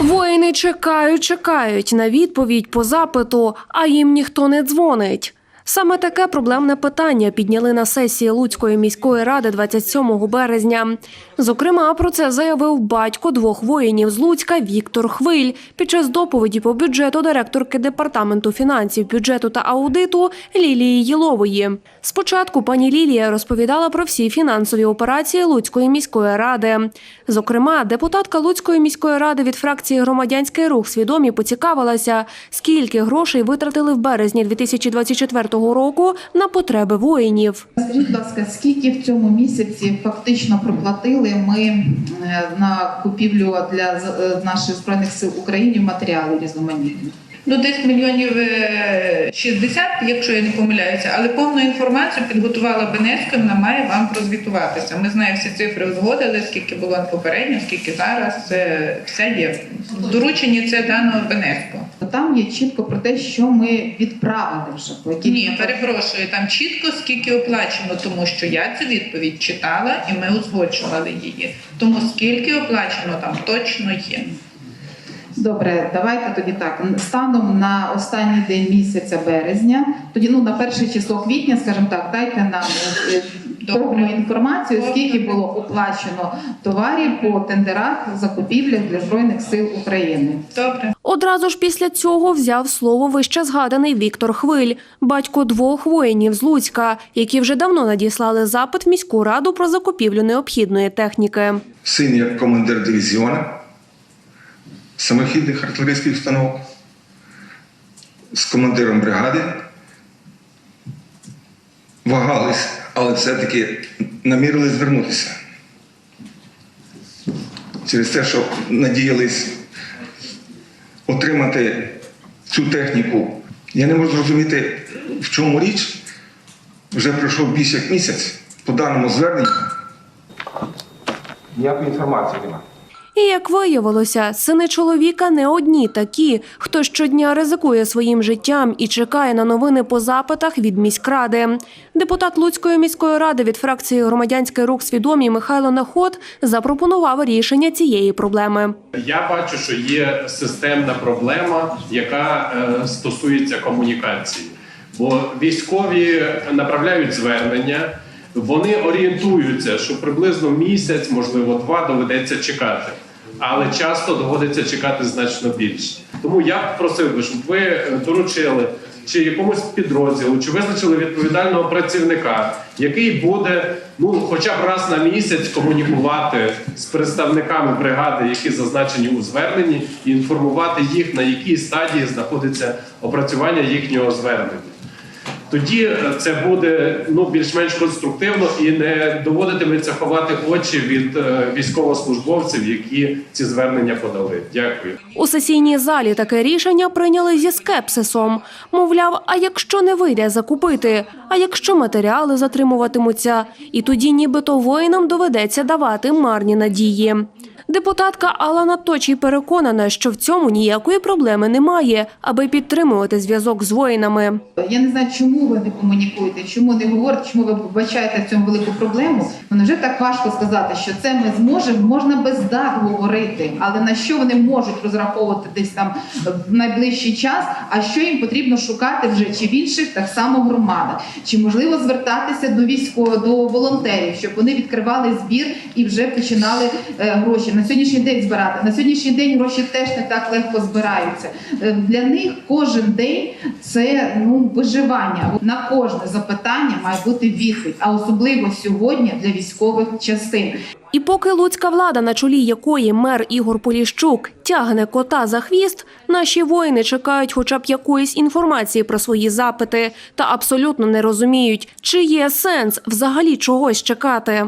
Воїни чекають, чекають на відповідь по запиту, а їм ніхто не дзвонить. Саме таке проблемне питання підняли на сесії Луцької міської ради 27 березня. Зокрема, про це заявив батько двох воїнів з Луцька Віктор Хвиль під час доповіді по бюджету директорки департаменту фінансів, бюджету та аудиту Лілії Єлової. Спочатку пані Лілія розповідала про всі фінансові операції Луцької міської ради. Зокрема, депутатка Луцької міської ради від фракції Громадянський рух свідомі поцікавилася, скільки грошей витратили в березні 2024 року на потреби воїнів. Скажіть, будь ласка, скільки в цьому місяці фактично проплатили ми е, на купівлю для е, наших збройних сил України матеріалів різноманітні? Ну, десь мільйонів е, 60, якщо я не помиляюся, але повну інформацію підготувала Бенецька, вона має вам прозвітуватися. Ми знаємо всі цифри узгодили, скільки було попередньо, скільки зараз. Все є. В дорученні це даного Бенецько. Там є чітко про те, що ми відправили вже по яких Ні, перепрошую, там чітко скільки оплачено, тому що я цю відповідь читала і ми узгоджували її. Тому скільки оплачено там точно є. Добре, давайте тоді так. Станом на останній день місяця березня, тоді ну на перше число квітня, скажімо так, дайте нам е, повну інформацію, скільки було оплачено товарів по тендерах закупівлях для збройних сил України. Добре. Одразу ж після цього взяв слово вище згаданий Віктор Хвиль, батько двох воїнів з Луцька, які вже давно надіслали запит в міську раду про закупівлю необхідної техніки. син як командир дивізіону самохідних артилерійських установок з командиром бригади. Вагались, але все-таки намірились звернутися. Через те, що надіялись отримати цю техніку. Я не можу зрозуміти, в чому річ. Вже пройшов більше як місяць по даному зверненню. Ніякої інформації немає. І як виявилося, сини чоловіка не одні такі, хто щодня ризикує своїм життям і чекає на новини по запитах від міськради. Депутат Луцької міської ради від фракції Громадянський рух свідомі Михайло Наход запропонував рішення цієї проблеми. Я бачу, що є системна проблема, яка е, стосується комунікації. Бо військові направляють звернення, вони орієнтуються, що приблизно місяць, можливо, два доведеться чекати. Але часто доводиться чекати значно більше. Тому я просив би, щоб ви е, доручили чи якомусь підрозділу, чи визначили відповідального працівника, який буде ну, хоча б раз на місяць комунікувати з представниками бригади, які зазначені у зверненні, і інформувати їх, на якій стадії знаходиться опрацювання їхнього звернення. Тоді е, це буде ну більш-менш конструктивно і не доводитиметься ховати очі від е, військовослужбовців, які ці звернення подали. Дякую. У сесійній залі таке рішення прийняли зі скепсисом. Мовляв, а якщо не вийде закупити, а якщо матеріали затримуватимуться, і тоді нібито воїнам доведеться давати марні надії. Депутатка Алана Точій переконана, що в цьому ніякої проблеми немає, аби підтримувати зв'язок з воїнами. Я не знаю, чому ви не комунікуєте, чому не говорите, чому ви вбачаєте в цьому велику проблему. Ну вже так важко сказати, що це ми зможемо, можна без дат говорити, але на що вони можуть розраховувати десь там в найближчий час, а що їм потрібно шукати вже чи в інших так само громадах, чи можливо звертатися до військових, до волонтерів, щоб вони відкривали збір і вже починали е, гроші на сьогоднішній день збирати. На сьогоднішній день гроші теж не так легко збираються. Е, Для них кожен день це ну виживання. На кожне запитання має бути відповідь, а особливо сьогодні для військових частин. І поки луцька влада, на чолі якої мер Ігор Поліщук тягне кота за хвіст, наші воїни чекають хоча б якоїсь інформації про свої запити та абсолютно не розуміють, чи є сенс взагалі чогось чекати.